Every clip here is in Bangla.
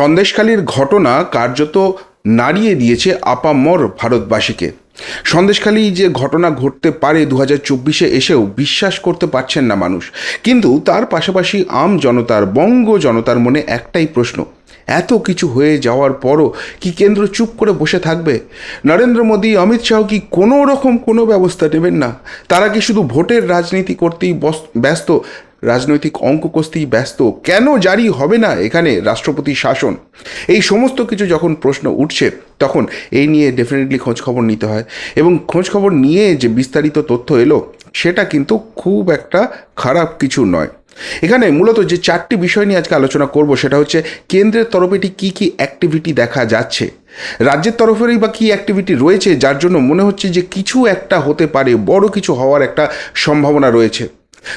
সন্দেশখালীর ঘটনা কার্যত নাড়িয়ে দিয়েছে আপামর ভারতবাসীকে। সন্দেশখালী যে ঘটনা ঘটতে পারে দু হাজার চব্বিশে এসেও বিশ্বাস করতে পারছেন না মানুষ। কিন্তু তার পাশাপাশি আম জনতার, বঙ্গ জনতার মনে একটাই প্রশ্ন, এত কিছু হয়ে যাওয়ার পরও কি কেন্দ্র চুপ করে বসে থাকবে? নরেন্দ্র মোদী, অমিত শাহ কি কোনো রকম কোনো ব্যবস্থা নেবেন না? তারা কি শুধু ভোটের রাজনীতি করতেই ব্যস্ত? রাজনৈতিক অঙ্ক কষতেই ব্যস্ত। কেন জারি হবে না এখানে রাষ্ট্রপতি শাসন? এই সমস্ত কিছু যখন প্রশ্ন উঠছে, তখন এই নিয়ে ডেফিনেটলি খোঁজখবর নিতে হয়। এবং খোঁজখবর নিয়ে যে বিস্তারিত তথ্য এলো, সেটা কিন্তু খুব একটা খারাপ কিছু নয়। এখানে মূলত যে চারটি বিষয় নিয়ে আজকে আলোচনা করব, সেটা হচ্ছে কেন্দ্রের তরফে কী কী অ্যাক্টিভিটি দেখা যাচ্ছে? রাজ্যের তরফেরই বা কী অ্যাক্টিভিটি রয়েছে, যার জন্য মনে হচ্ছে যে কিছু একটা হতে পারে, বড় কিছু হওয়ার একটা সম্ভাবনা রয়েছে।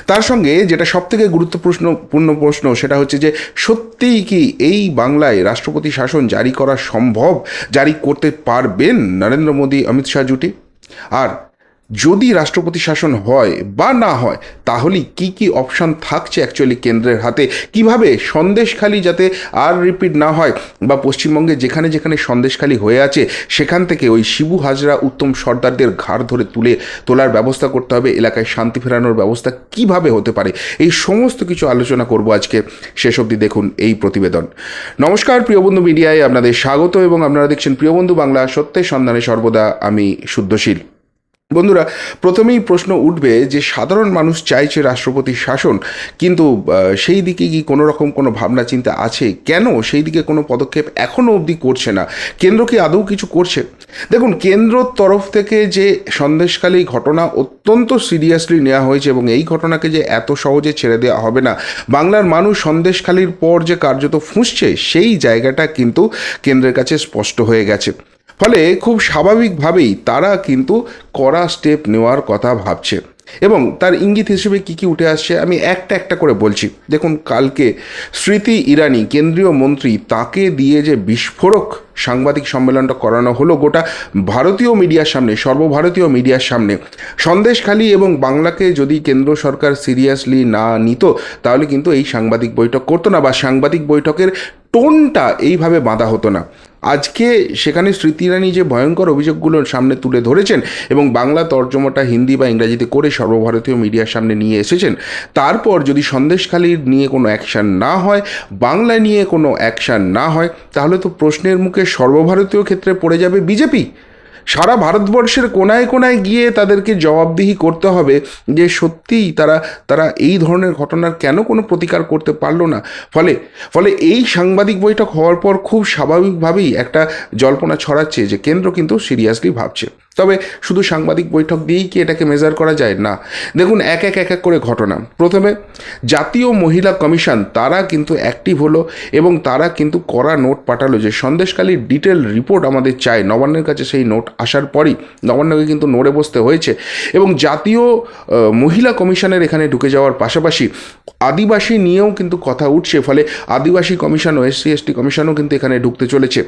তার সঙ্গে যেটা সবথেকে গুরুত্বপূর্ণ, পূর্ণ প্রশ্ন সেটা হচ্ছে যে সত্যিই কি এই বাংলায় রাষ্ট্রপতি শাসন জারি করা সম্ভব, জারি করতে পারবেন নরেন্দ্র মোদী, অমিত শাহ জুটি? আর যদি রাষ্ট্রপতি শাসন হয় বা না হয়, তাহলে কি কি অপশন থাকছে অ্যাকচুয়ালি কেন্দ্রের হাতে? কীভাবে সন্দেশখালি যাতে আর রিপিট না হয় বা পশ্চিমবঙ্গে যেখানে যেখানে সন্দেশখালি হয়ে আছে, সেখান থেকে ওই শিবু হাজরা উত্তম সর্দারদের ঘাড় ধরে তুলে তোলার ব্যবস্থা করতে হবে, এলাকায় শান্তি ফেরানোর ব্যবস্থা কীভাবে হতে পারে? এই সমস্ত কিছু আলোচনা করব আজকে। শেষ অবধি দেখুন এই প্রতিবেদন। নমস্কার প্রিয়বন্ধু মিডিয়ায় আপনাদের স্বাগত এবং আপনারা দেখছেন প্রিয়বন্ধু বাংলা সত্যের সন্ধানে সর্বদা, আমি শুদ্ধশীল। বন্ধুরা, প্রথমেই প্রশ্ন উঠবে যে সাধারণ মানুষ চাইছে রাষ্ট্রপতির শাসন, কিন্তু সেই দিকে কি কোনো রকম কোনো ভাবনা চিন্তা আছে? কেন সেই দিকে কোনো পদক্ষেপ এখনও অবধি করছে না? কেন্দ্র কি আদৌ কিছু করছে? দেখুন, কেন্দ্রর তরফ থেকে যে সন্দেশকালী ঘটনা অত্যন্ত সিরিয়াসলি নেওয়া হয়েছে এবং এই ঘটনাকে যে এত সহজে ছেড়ে দেওয়া হবে না, বাংলার মানুষ সন্দেশখালীর পর যে কার্যত ফুঁসছে, সেই জায়গাটা কিন্তু কেন্দ্রের কাছে স্পষ্ট হয়ে গেছে। ফলে খুব স্বাভাবিকভাবেই তারা কিন্তু কড়া স্টেপ নেওয়ার কথা ভাবছে এবং তার ইঙ্গিত হিসেবে কী কী উঠে আসছে আমি একটা একটা করে বলছি। দেখুন, কালকে স্মৃতি ইরানি, কেন্দ্রীয় মন্ত্রী, তাকে দিয়ে যে বিস্ফোরক সাংবাদিক সম্মেলনটা করানো হলো গোটা ভারতীয় মিডিয়ার সামনে, সর্বভারতীয় মিডিয়ার সামনে, সন্দেশখালী এবং বাংলাকে যদি কেন্দ্র সরকার সিরিয়াসলি না নিত, তাহলে কিন্তু এই সাংবাদিক বৈঠক করতো না বা সাংবাদিক বৈঠকের টোনটা এইভাবে বাঁধা হতো না। আজকে সেখানে স্মৃতি ইরানি যে ভয়ঙ্কর অভিযোগগুলোর সামনে তুলে ধরেছেন এবং বাংলা তর্জমাটা হিন্দি বা ইংরাজিতে করে সর্বভারতীয় মিডিয়ার সামনে নিয়ে এসেছেন, তারপর যদি সন্দেশখালীর নিয়ে কোনো অ্যাকশান না হয়, বাংলা নিয়ে কোনো অ্যাকশান না হয়, তাহলে তো প্রশ্নের মুখে সর্বভারতীয় ক্ষেত্রে পড়ে যাবে বিজেপি। সারা ভারতবর্ষের কোনায় কোনায় গিয়ে তাদেরকে জবাবদিহি করতে হবে যে সত্যিই তারা তারা এই ধরনের ঘটনার কেন কোনো প্রতিকার করতে পারল না? ফলে ফলে এই সাংবাদিক বৈঠক হওয়ার পর খুব স্বাভাবিকভাবেই একটা জল্পনা ছড়াচ্ছে যে কেন্দ্র কিন্তু সিরিয়াসলি ভাবছে। তবে শুধু সাংবাদিক বৈঠক দিয়েই কি এটাকে মেজার করা যায়? না। দেখুন, এক এক এক এক করে ঘটনা। প্রথমে, জাতীয় মহিলা কমিশন, তারা কিন্তু অ্যাক্টিভ হলো এবং তারা কিন্তু কড়া নোট পাঠালো যে সন্দেশকালীর ডিটেল রিপোর্ট আমাদের চাই। নবান্নের কাছে সেই নোট আসার পরই নবান্নকে কিন্তু নড়ে বসতে হয়েছে এবং জাতীয় মহিলা কমিশনের এখানে ঢুকে যাওয়ার পাশাপাশি আদিবাসী নিয়েও কিন্তু কথা উঠছে। ফলে আদিবাসী কমিশন, ও এসসি এসটি কমিশনও কিন্তু এখানে ঢুকতে চলেছে।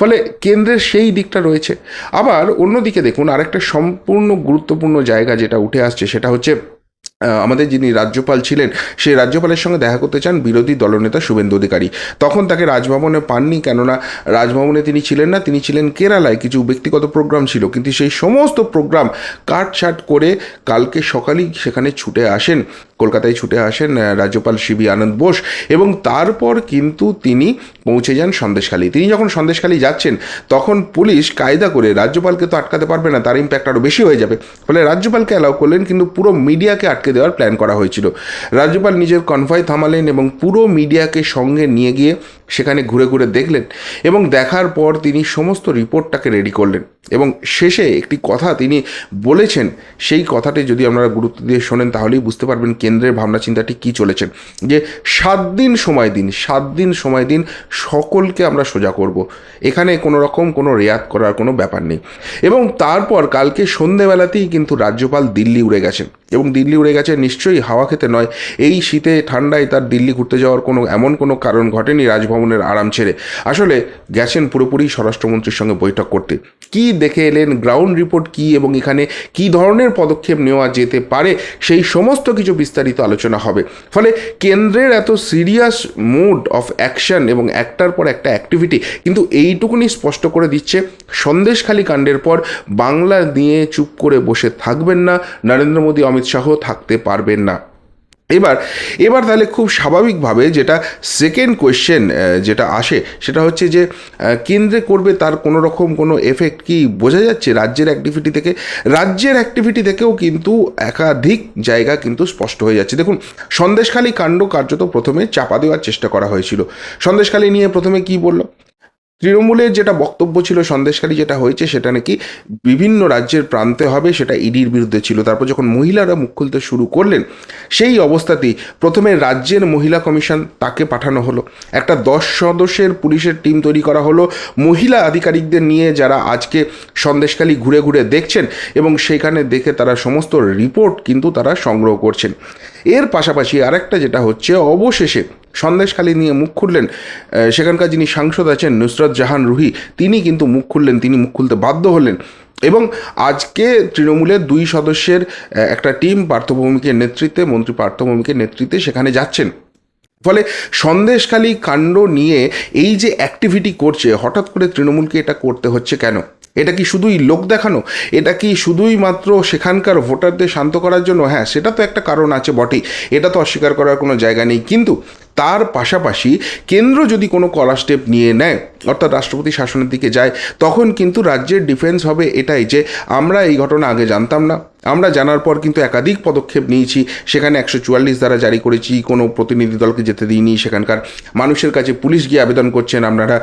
ফলে কেন্দ্রের সেই দিকটা রয়েছে। আবার অন্যদিকে দেখুন আরেকটা সম্পূর্ণ গুরুত্বপূর্ণ জায়গা যেটা উঠে আসছে সেটা হচ্ছে আমাদের যিনি রাজ্যপাল ছিলেন, সেই রাজ্যপালের সঙ্গে দেখা করতে চান বিরোধী দলনেতা শুভেন্দু অধিকারী। তখন তাকে রাজভবনে পাননি, কেননা রাজভবনে তিনি ছিলেন না, তিনি ছিলেন কেরালায়। কিছু ব্যক্তিগত প্রোগ্রাম ছিল, কিন্তু সেই সমস্ত প্রোগ্রাম কাটছাট করে কালকে সকালেই সেখানে ছুটে আসেন, কলকাতায় ছুটে আসেন রাজ্যপাল শিবি আনন্দ বোস। এবং তারপর কিন্তু তিনি পৌঁছে যান সন্দেশখালী। তিনি যখন সন্দেশখালী যাচ্ছেন, তখন পুলিশ কায়দা করে রাজ্যপালকে তো আটকাতে পারবে না, তার ইম্প্যাক্ট আরও বেশি হয়ে যাবে। ফলে রাজ্যপালকে অ্যালাউ করলেন, কিন্তু পুরো মিডিয়াকে আটকে দেওয়ার প্ল্যান করা হয়েছিল। রাজ্যপাল নিজের কনভয় থামালেন এবং পুরো মিডিয়াকে সঙ্গে নিয়ে গিয়ে সেখানে ঘুরে ঘুরে দেখলেন এবং দেখার পর তিনি সমস্ত রিপোর্টটাকে রেডি করলেন। এবং শেষে একটি কথা তিনি বলেছেন, সেই কথাটি যদি আপনারা গুরুত্ব দিয়ে শোনেন তাহলেই বুঝতে পারবেন কেন্দ্রের ভাবনা চিন্তাটি কী চলেছেন যে সাত দিন সময় দিন, সাত দিন সময় দিন সকলকে আমরা সোজা করব। এখানে কোনো রকম কোনো রেয়াত করার কোনো ব্যাপার নেই। এবং তারপর কালকে সন্ধেবেলাতেই কিন্তু রাজ্যপাল দিল্লি উড়ে গেছেন। এবং দিল্লি উড়ে গেছে নিশ্চয়ই হাওয়া খেতে নয়, এই শীতে, ঠান্ডায় তার দিল্লি ঘুরতে যাওয়ার কোনো এমন কোনো কারণ ঘটেনি রাজভবনের আরাম ছেড়ে। আসলে গেছেন পুরোপুরি স্বরাষ্ট্রমন্ত্রীর সঙ্গে বৈঠক করতে। কি দেখে এলেন গ্রাউন্ড রিপোর্ট কি এবং এখানে কি ধরনের পদক্ষেপ নেওয়া যেতে পারে, সেই সমস্ত কিছু বিস্তারিত আলোচনা হবে। ফলে কেন্দ্রের এত সিরিয়াস মুড অফ অ্যাকশন এবং একটার পর একটা অ্যাক্টিভিটি কিন্তু এইটুকুনি স্পষ্ট করে দিচ্ছে, সন্দেশখালী কাণ্ডের পর বাংলা নিয়ে চুপ করে বসে থাকবেন না, নরেন্দ্র মোদী, অমিত শাহ থাকতে পারবেন না। এবার এবার তাহলে খুব স্বাভাবিকভাবে যেটা সেকেন্ড কোয়েশ্চেন যেটা আসে, সেটা হচ্ছে যে কেন্দ্রে করবে তার কোনো রকম কোনো এফেক্ট কি বোঝা যাচ্ছে? রাজ্যের অ্যাক্টিভিটি থেকে, রাজ্যের অ্যাক্টিভিটি থেকেও কিন্তু একাধিক জায়গা কিন্তু স্পষ্ট হয়ে যাচ্ছে। দেখুন, সন্দেশখালী কাণ্ড কার্যত প্রথমে চাপা দেওয়ার চেষ্টা করা হয়েছিল। সন্দেশখালী নিয়ে প্রথমে কি বলল? তৃণমূলের যেটা বক্তব্য ছিল, সন্দেশখালী যেটা হয়েছে, সেটা নাকি বিভিন্ন রাজ্যের প্রান্তে হবে, সেটা ইডির বিরুদ্ধে ছিল। তারপর যখন মহিলারা মুখ খুলতে শুরু করলেন, সেই অবস্থাতেই প্রথমে রাজ্যের মহিলা কমিশন তাকে পাঠানো হলো। একটা দশ সদস্যের পুলিশের টিম তৈরি করা হলো। মহিলা আধিকারিকদের নিয়ে যারা আজকে সন্দেশখালী ঘুরে ঘুরে দেখছেন এবং সেখানে দেখে তারা সমস্ত রিপোর্ট কিন্তু তারা সংগ্রহ করছেন। এর পাশাপাশি আরেকটা যেটা হচ্ছে, অবশেষে সন্দেশখালী নিয়ে মুখ খুললেন সেখানকার যিনি সাংসদ আছেন নুসরত জাহান রুহি, তিনি কিন্তু মুখ খুললেন, তিনি মুখ খুলতে বাধ্য হলেন। এবং আজকে তৃণমূলের দুই সদস্যের একটা টিম পার্থভৌমিকের নেতৃত্বে, মন্ত্রী পার্থভৌমিকের নেতৃত্বে সেখানে যাচ্ছেন। ফলে সন্দেশখালী কাণ্ড নিয়ে এই যে অ্যাক্টিভিটি করছে, হঠাৎ করে তৃণমূলকে এটা করতে হচ্ছে কেন? এটা কি শুধুই লোক দেখানো? এটা কি শুধুই মাত্র সেখানকার ভোটারদের শান্ত করার জন্য? হ্যাঁ সেটা তো একটা কারণ আছে বটেই। এটা তো অস্বীকার করার কোনো জায়গা নেই। কিন্তু তার পাশাপাশি কেন্দ্র যদি কোনো কলা স্টেপ নিয়ে নেয়, অর্থাৎ রাষ্ট্রপতি শাসনের দিকে যায়, তখন কিন্তু রাজ্যের ডিফেন্স হবে এটাই যে আমরা এই ঘটনা আগে জানতাম না। আমরা জানার পর কিন্তু একাধিক পদক্ষেপ নিয়েছি। সেখানে একশো চুয়াল্লিশ দ্বারা জারি করেছি, কোনো প্রতিনিধি দলকে যেতে দিইনি। সেখানকার মানুষের কাছে পুলিশ গিয়ে আবেদন করছেন, আপনারা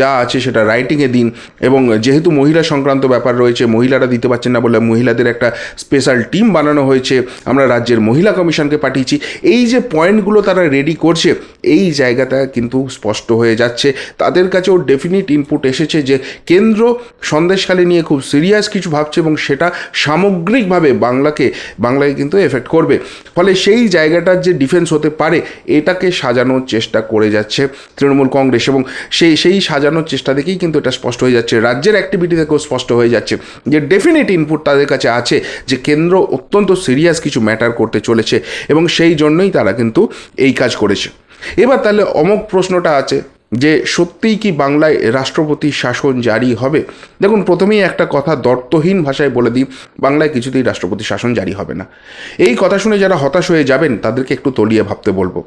যা আছে সেটা রাইটিংয়ে দিন। এবং যেহেতু মহিলা সংক্রান্ত ব্যাপার রয়েছে, মহিলারা দিতে পারছেন না বলে মহিলাদের একটা স্পেশাল টিম বানানো হয়েছে। আমরা রাজ্যের মহিলা কমিশনকে পাঠিয়েছি। এই যে পয়েন্টগুলো তারা রেডি করছে এই জায়গাটা কিন্তু স্পষ্ট হয়ে যাচ্ছে। তাদের কাছেও ডেফিনিট ইনপুট এসেছে যে, কেন্দ্র সন্দেশখালী নিয়ে খুব সিরিয়াস কিছু ভাবছে এবং সেটা সামগ্রিকভাবে বাংলাকে বাংলাকে কিন্তু এফেক্ট করবে। ফলে সেই জায়গাটার যে ডিফেন্স হতে পারে, এটাকে সাজানোর চেষ্টা করে যাচ্ছে তৃণমূল কংগ্রেস এবং সেই সেই সাজানোর চেষ্টা থেকেই কিন্তু এটা স্পষ্ট হয়ে যাচ্ছে। রাজ্যের অ্যাক্টিভিটি থেকেও স্পষ্ট হয়ে যাচ্ছে যে ডেফিনেট ইনপুট তাদের কাছে আছে যে, কেন্দ্র অত্যন্ত সিরিয়াস কিছু ম্যাটার করতে চলেছে এবং সেই জন্যই তারা কিন্তু এই কাজ করেছে। এবার তাহলে অমক প্রশ্নটা আছে যে সত্যিই কি বাংলায় রাষ্ট্রপতি শাসন জারি হবে? দেখুন, প্রথমেই একটা কথা দর্তহীন ভাষায় বলে দিই, বাংলায় কিছুতেই রাষ্ট্রপতি শাসন জারি হবে না। এই কথা শুনে যারা হতাশ হয়ে যাবেন, তাদেরকে একটু তলিয়ে ভাবতে বলব।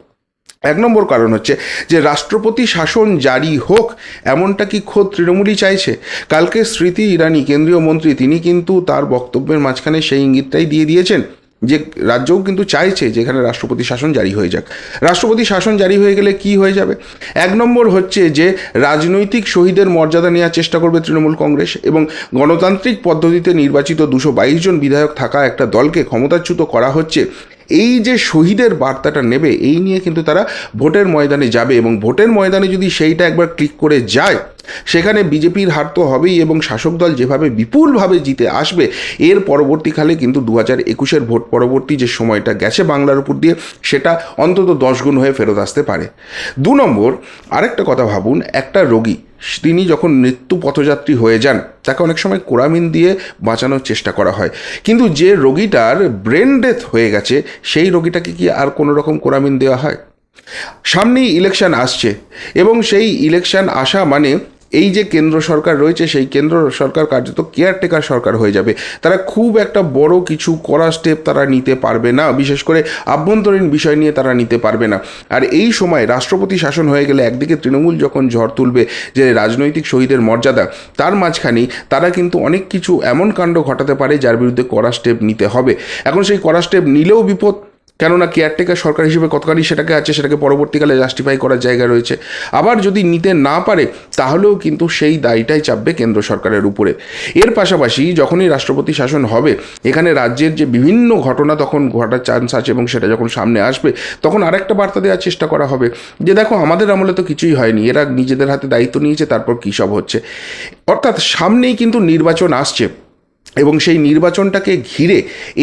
এক নম্বর কারণ হচ্ছে যে রাষ্ট্রপতি শাসন জারি হোক, এমনটা কি খোদ তৃণমূলই চাইছে? কালকে স্মৃতি ইরানি কেন্দ্রীয় মন্ত্রী, তিনি কিন্তু তার বক্তব্যের মাঝখানে সেই ইঙ্গিতটাই দিয়ে দিয়েছেন যে রাজ্যও কিন্তু চাইছে যেখানে রাষ্ট্রপতি শাসন জারি হয়ে যাক। রাষ্ট্রপতি শাসন জারি হয়ে গেলে কি হয়ে যাবে? এক নম্বর হচ্ছে যে রাজনৈতিক শহীদের মর্যাদা নেওয়ার চেষ্টা করবে তৃণমূল কংগ্রেস এবং গণতান্ত্রিক পদ্ধতিতে নির্বাচিত দুশো বাইশ জন বিধায়ক থাকা একটা দলকে ক্ষমতাচ্যুত করা হচ্ছে। এই যে শহীদের বার্তাটা নেবে, এই নিয়ে কিন্তু তারা ভোটের ময়দানে যাবে এবং ভোটের ময়দানে যদি সেইটা একবার ক্লিক করে যায়, সেখানে বিজেপির হার তো হবেই এবং শাসক দল যেভাবে বিপুলভাবে জিতে আসবে, এর পরবর্তীকালে কিন্তু দু হাজার একুশের ভোট পরবর্তী যে সময়টা গেছে বাংলার উপর দিয়ে, সেটা অন্তত দশ গুণ হয়ে ফেরত আসতে পারে। দু নম্বর, আরেকটা কথা ভাবুন, একটা রোগী তিনি যখন মৃত্যু পথযাত্রী হয়ে যান, তাকে অনেক সময় কোরামিন দিয়ে বাঁচানোর চেষ্টা করা হয়। কিন্তু যে রোগীটার ব্রেন ডেথ হয়ে গেছে, সেই রোগীটাকে কি আর কোনো রকম কোরামিন দেওয়া হয়? সামনেই ইলেকশন আসছে এবং সেই ইলেকশন আসা মানে এই যে কেন্দ্র সরকার রয়েছে, সেই কেন্দ্র সরকার কার্যত কেয়ারটেকার সরকার হয়ে যাবে। তারা খুব একটা বড় কিছু করা স্টেপ তারা নিতে পারবে না। বিশেষ করে আভ্যন্তরীণ বিষয় নিয়ে তারা নিতে পারবে না। আর এই সময় রাষ্ট্রপতি শাসন হয়ে গেলে একদিকে তৃণমূল যখন ঝড় তুলবে, যে রাজনৈতিক শহীদের মর্যাদা, তার মাঝখানেই তারা কিন্তু অনেক কিছু এমন কাণ্ড ঘটাতে পারে, যার বিরুদ্ধে কড়া স্টেপ নিতে হবে। এখন সেই কড়া স্টেপ নিলেও বিপদ কেননা কেয়ারটেকার সরকার হিসেবে কতখানি সেটাকে আছে, সেটাকে পরবর্তীকালে জাস্টিফাই করার জায়গা রয়েছে। আবার যদি নিতে না পারে, তাহলেও কিন্তু সেই দায়টাই চাপবে কেন্দ্র সরকারের উপরে। এর পাশাপাশি যখনই রাষ্ট্রপতি শাসন হবে, এখানে রাজ্যের যে বিভিন্ন ঘটনা তখন ঘটার চান্স আছে এবং সেটা যখন সামনে আসবে, তখন আরেকটা বার্তা দেওয়ার চেষ্টা করা হবে যে, দেখো, আমাদের আমলে তো কিছুই হয়নি, এরা নিজেদের হাতে দায়িত্ব নিয়েছে, তারপর কী সব হচ্ছে। অর্থাৎ সামনেই কিন্তু নির্বাচন আসছে। এবং সেই নির্বাচনটাকে ঘিরে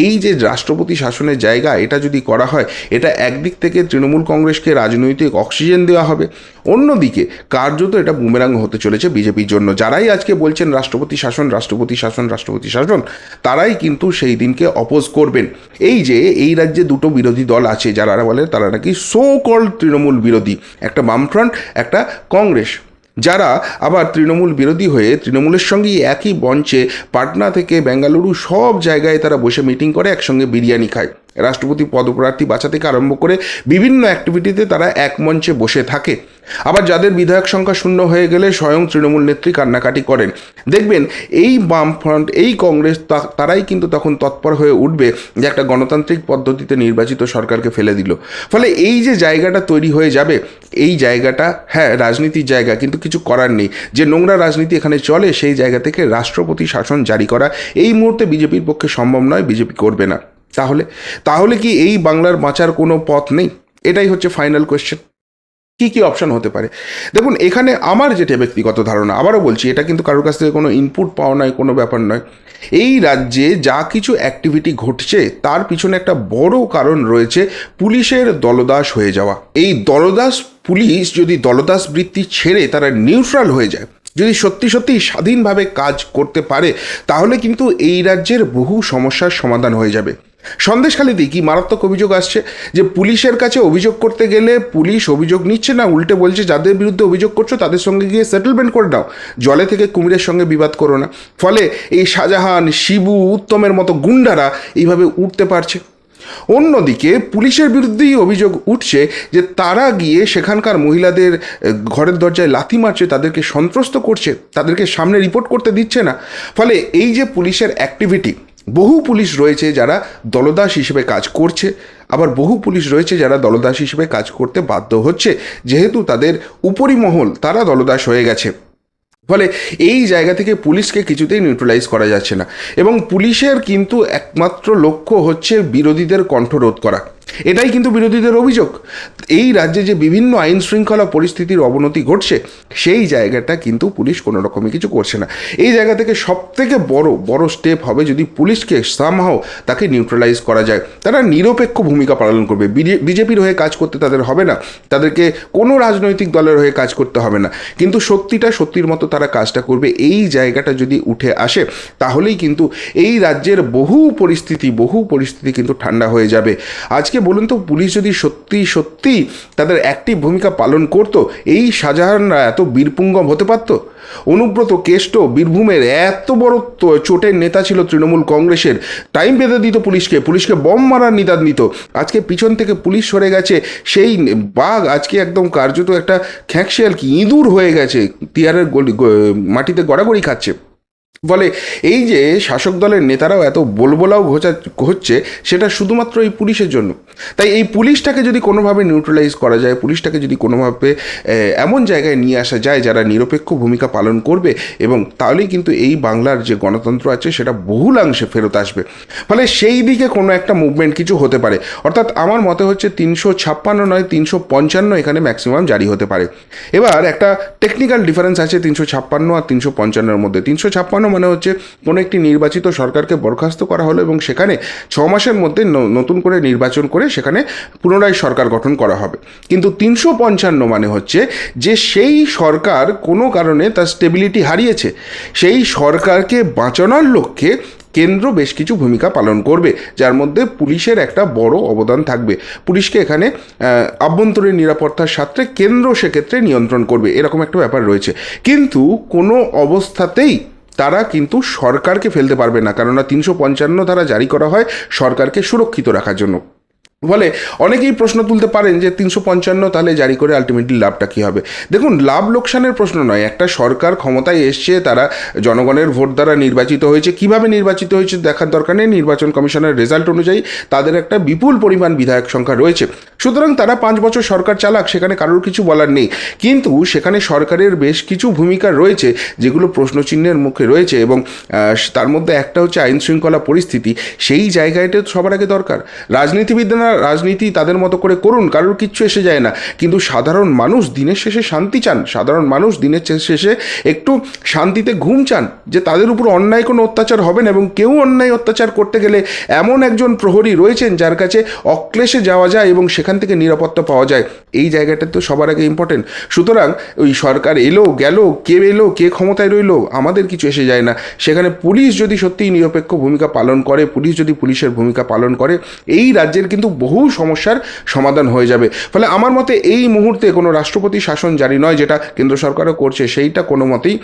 এই যে রাষ্ট্রপতি শাসনের জায়গা, এটা যদি করা হয়, এটা একদিক থেকে তৃণমূল কংগ্রেসকে রাজনৈতিক অক্সিজেন দেওয়া হবে। অন্যদিকে কার্যত এটা বুমেরাং হতে চলেছে বিজেপির জন্য। যারাই আজকে বলছেন রাষ্ট্রপতি শাসন রাষ্ট্রপতি শাসন রাষ্ট্রপতি শাসন, তারাই কিন্তু সেই দিনকে অপোজ করবেন। এই যে এই রাজ্যে দুটো বিরোধী দল আছে, যারা বলে তারা নাকি সো কল তৃণমূল বিরোধী। একটা বামফ্রন্ট, একটা কংগ্রেস। যারা আবার তৃণমূল বিরোধী হয়ে তৃণমূলের সঙ্গে একই মঞ্চে পাটনা থেকে বেঙ্গালুরু সব জায়গায় তারা বসে মিটিং করে, একসঙ্গে বিরিয়ানি খায়। রাষ্ট্রপতি পদপ্রার্থী বাঁচা থেকে আরম্ভ করে বিভিন্ন অ্যাক্টিভিটিতে তারা এক মঞ্চে বসে থাকে। আবার যাদের বিধায়ক সংখ্যা শূন্য হয়ে গেলে স্বয়ং তৃণমূল নেত্রী কান্নাকাটি করেন। দেখবেন, এই বামফ্রন্ট, এই কংগ্রেস তারাই কিন্তু তখন তৎপর হয়ে উঠবে যে একটা গণতান্ত্রিক পদ্ধতিতে নির্বাচিত সরকারকে ফেলে দিল। ফলে এই যে জায়গাটা তৈরি হয়ে যাবে, এই জায়গাটা হ্যাঁ রাজনীতির জায়গা, কিন্তু কিছু করার নেই। যে নোংরা রাজনীতি এখানে চলে, সেই জায়গা থেকে রাষ্ট্রপতি শাসন জারি করা, এই মুহূর্তে বিজেপির পক্ষে সম্ভব নয়, বিজেপি করবে না। তাহলে তাহলে কি এই বাংলার বাঁচার কোনো পথ নেই? এটাই হচ্ছে ফাইনাল কোয়েশ্চেন কি কি অপশন হতে পারে? দেখুন, এখানে আমার যেটা ব্যক্তিগত ধারণা, আবারও বলছি, এটা কিন্তু কারোর কাছ থেকে কোনো ইনপুট পাওয়া নয়, কোনো ব্যাপার নয়। এই রাজ্যে যা কিছু অ্যাক্টিভিটি ঘটছে, তার পিছনে একটা বড় কারণ রয়েছে পুলিশের দলদাস হয়ে যাওয়া। এই দলদাস পুলিশ যদি দলদাস বৃত্তি ছেড়ে তারা নিউট্রাল হয়ে যায়, যদি সত্যি সত্যি স্বাধীনভাবে কাজ করতে পারে, তাহলে কিন্তু এই রাজ্যের বহু সমস্যার সমাধান হয়ে যাবে। সন্দেশখালিতেই কি মারাত্মক অভিযোগ আসছে যে পুলিশের কাছে অভিযোগ করতে গেলে পুলিশ অভিযোগ নিচ্ছে না, উল্টে বলছে যাদের বিরুদ্ধে অভিযোগ করছ তাদের সঙ্গে গিয়ে সেটেলমেন্ট করে নাও জলে থেকে কুমিরের সঙ্গে বিবাদ করো না। ফলে এই শাহজাহান, শিবু, উত্তমের মতো গুন্ডারা এইভাবে উঠতে পারছে। অন্যদিকে পুলিশের বিরুদ্ধেই অভিযোগ উঠছে যে তারা গিয়ে সেখানকার মহিলাদের ঘরের দরজায় লাথি মারছে, তাদেরকে সন্ত্রস্ত করছে, তাদেরকে সামনে রিপোর্ট করতে দিচ্ছে না। ফলে এই যে পুলিশের অ্যাক্টিভিটি বহু পুলিশ রয়েছে যারা দলদাস হিসেবে কাজ করছে, আবার বহু পুলিশ রয়েছে যারা দলদাস হিসেবে কাজ করতে বাধ্য হচ্ছে। যেহেতু তাদের উপরিমহল, তারা দলদাস হয়ে গেছে। ফলে এই জায়গা থেকে পুলিশকে কিছুতেই নিউট্রালাইজ করা যাচ্ছে না। এবং পুলিশের কিন্তু একমাত্র লক্ষ্য হচ্ছে বিরোধীদের কণ্ঠরোধ করা। এটাই কিন্তু বিরোধীদের অভিযোগ। এই রাজ্যে যে বিভিন্ন আইন শৃঙ্খলা পরিস্থিতির অবনতি ঘটছে, সেই জায়গাটা কিন্তু পুলিশ কোনো রকমই কিছু করছে না। এই জায়গা থেকে সব থেকে বড় বড় স্টেপ হবে যদি পুলিশকে সামহাও তাকে নিউট্রালাইজ করা যায়। তারা নিরপেক্ষ ভূমিকা পালন করবে। বিজেপির হয়ে কাজ করতে তাদের হবে না। তাদেরকে কোনো রাজনৈতিক দলের হয়ে কাজ করতে হবে না। কিন্তু সত্যিটা সত্যির মতো তারা কাজটা করবে। এই জায়গাটা যদি উঠে আসে, তাহলেই কিন্তু এই রাজ্যের বহু পরিস্থিতি বহু পরিস্থিতি কিন্তু ঠান্ডা হয়ে যাবে। আজকে বলুন তো, পুলিশ যদি সত্যি সত্যি তাদের অ্যাক্টিভ ভূমিকা পালন করতো, এই শাহজাহানরা এত বীরপুঙ্গম হতে পারতো? অনুব্রত কেষ্ট বীরভূমের এত বড় চোটের নেতা ছিল তৃণমূল কংগ্রেসের। টাইম বেঁধে দিত পুলিশকে পুলিশকে বম মারার নিদান দিত আজকে পিছন থেকে পুলিশ সরে গেছে, সেই বাঘ আজকে একদম কার্যত একটা খ্যাঁকশিয়াল কি ইঁদুর হয়ে গেছে তিয়ারের গলি- মাটিতে গড়াগড়ি খাচ্ছে। ফলে এই যে শাসক দলের নেতারাও এত বলবোলাও ঘোচা হচ্ছে সেটা শুধুমাত্র এই পুলিশের জন্য। তাই এই পুলিশটাকে যদি কোনোভাবে নিউট্রালাইজ করা যায়, পুলিশটাকে যদি কোনোভাবে এমন জায়গায় নিয়ে আসা যায় যারা নিরপেক্ষ ভূমিকা পালন করবে এবং তাহলেই কিন্তু এই বাংলার যে গণতন্ত্র আছে সেটা বহুলাংশে ফেরত আসবে। ফলে সেই দিকে কোনো একটা মুভমেন্ট কিছু হতে পারে। অর্থাৎ আমার মতে হচ্ছে তিনশো ছাপ্পান্ন নয়, তিনশো পঞ্চান্ন এখানে ম্যাক্সিমাম জারি হতে পারে। এবার একটা টেকনিক্যাল ডিফারেন্স আছে তিনশো ছাপ্পান্ন আর তিনশো পঞ্চান্নর মধ্যে। তিনশো ছাপ্পান্ন মানে হচ্ছে কোনো একটি নির্বাচিত সরকারকে বরখাস্ত করা হলো এবং সেখানে ছ মাসের মধ্যে নতুন করে নির্বাচন করে সেখানে পুনরায় সরকার গঠন করা হবে। কিন্তু তিনশো পঞ্চান্ন মানে হচ্ছে যে সেই সরকার কোনো কারণে তার স্টেবিলিটি হারিয়েছে, সেই সরকারকে বাঁচানোর লক্ষ্যে কেন্দ্র বেশ কিছু ভূমিকা পালন করবে, যার মধ্যে পুলিশের একটা বড় অবদান থাকবে। পুলিশকে এখানে আভ্যন্তরীণ নিরাপত্তার সাথে কেন্দ্র সেক্ষেত্রে নিয়ন্ত্রণ করবে, এরকম একটা ব্যাপার রয়েছে। কিন্তু কোনো অবস্থাতেই তারা কিন্তু সরকারকে ফেলতে পারবে না। কেননা তিনশো পঞ্চান্ন ধারা জারি করা হয় সরকারকে সুরক্ষিত রাখার জন্য। ফলে অনেকেই প্রশ্ন তুলতে পারেন যে তিনশো পঞ্চান্ন তাহলে জারি করে আলটিমেটলি লাভটা কী হবে? দেখুন, লাভ লোকসানের প্রশ্ন নয়। একটা সরকার ক্ষমতায় এসছে, তারা জনগণের ভোট দ্বারা নির্বাচিত হয়েছে। কীভাবে নির্বাচিত হয়েছে দেখার দরকার নেই। নির্বাচন কমিশনের রেজাল্ট অনুযায়ী তাদের একটা বিপুল পরিমাণ বিধায়ক সংখ্যা রয়েছে। সুতরাং তারা পাঁচ বছর সরকার চালাক, সেখানে কারোর কিছু বলার নেই। কিন্তু সেখানে সরকারের বেশ কিছু ভূমিকা রয়েছে, যেগুলো প্রশ্নচিহ্নের মুখে রয়েছে এবং তার মধ্যে একটা হচ্ছে আইন শৃঙ্খলা পরিস্থিতি। সেই জায়গাটা সবার আগে দরকার। রাজনীতিবিদরা রাজনীতি তাদের মতো করে করুন, কারোর কিচ্ছু এসে যায় না। কিন্তু সাধারণ মানুষ দিনের শেষে শান্তি চান। সাধারণ মানুষ দিনের শেষে একটু শান্তিতে ঘুম চান যে তাদের উপর অন্যায় কোনো অত্যাচার হবে না এবং কেউ অন্যায় অত্যাচার করতে গেলে এমন একজন প্রহরী রয়েছেন যার কাছে অক্লেশে যাওয়া যায় এবং সেখান থেকে নিরাপত্তা পাওয়া যায়। এই জায়গাটা তো সবার আগে ইম্পর্টেন্ট সুতরাং ওই সরকার এলো, গেল, কে এলো, কে ক্ষমতায় রইল, আমাদের কিছু এসে যায় না। সেখানে পুলিশ যদি সত্যিই নিরপেক্ষ ভূমিকা পালন করে, পুলিশ যদি পুলিশের ভূমিকা পালন করে, এই রাজ্যের কিন্তু বহু সমস্যার সমাধান হয়ে যাবে। ফলে আমার মতে এই মুহূর্তে কোনো রাষ্ট্রপতি শাসন জারি নয় যেটা কেন্দ্র সরকারও করছে, সেইটা কোনো মতেই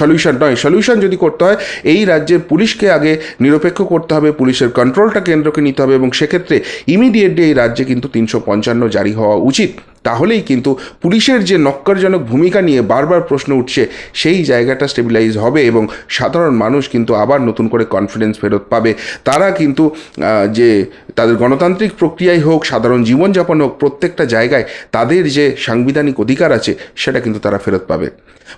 সলিউশন নয়। সলিউশন যদি করতে হয়, এই রাজ্যের পুলিশকে আগে নিরপেক্ষ করতে হবে, পুলিশের কন্ট্রোলটা কেন্দ্রকে নিতে হবে এবং সেক্ষেত্রে ইমিডিয়েটলি এই রাজ্যে কিন্তু তিনশো পঞ্চান্ন জারি হওয়া উচিত। তাহলেই কিন্তু পুলিশের যে নক্করজনক ভূমিকা নিয়ে বারবার প্রশ্ন উঠছে, সেই জায়গাটা স্টেবিলাইজ হবে এবং সাধারণ মানুষ কিন্তু আবার নতুন করে কনফিডেন্স ফেরত পাবে। তারা কিন্তু যে তাদের গণতান্ত্রিক প্রক্রিয়াই হোক, সাধারণ জীবনযাপন হোক, প্রত্যেকটা জায়গায় তাদের যে সাংবিধানিক অধিকার আছে, সেটা কিন্তু তারা ফেরত পাবে।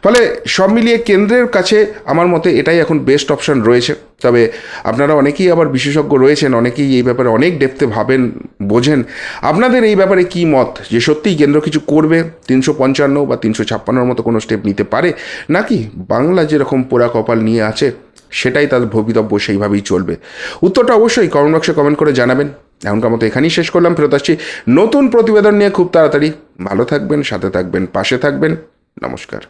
ফলে সব মিলিয়ে কেন্দ্রের কাছে আমার মতে এটাই এখন বেস্ট অপশন রয়েছে। তবে আপনারা অনেকেই আবার বিশেষজ্ঞ রয়েছেন, অনেকেই এই ব্যাপারে অনেক ডেপথে ভাবেন, বোঝেন। আপনাদের এই ব্যাপারে কি মত? যে সত্যিই কেন্দ্র কিছু করবে, তিনশো পঞ্চান্ন বা তিনশো ছাপ্পান্নর মতো কোনো স্টেপ নিতে পারে, নাকি বাংলা যেরকম পোড়া কপাল নিয়ে আছে, সেটাই তাদের ভবিতব্য, সেইভাবেই চলবে? উত্তরটা অবশ্যই কমেন্ট বক্সে কমেন্ট করে জানাবেন। এখনকার মতো এখানেই শেষ করলাম, ফেরত আসছি নতুন প্রতিবেদন নিয়ে খুব তাড়াতাড়ি। ভালো থাকবেন, সাথে থাকবেন, পাশে থাকবেন। নমস্কার।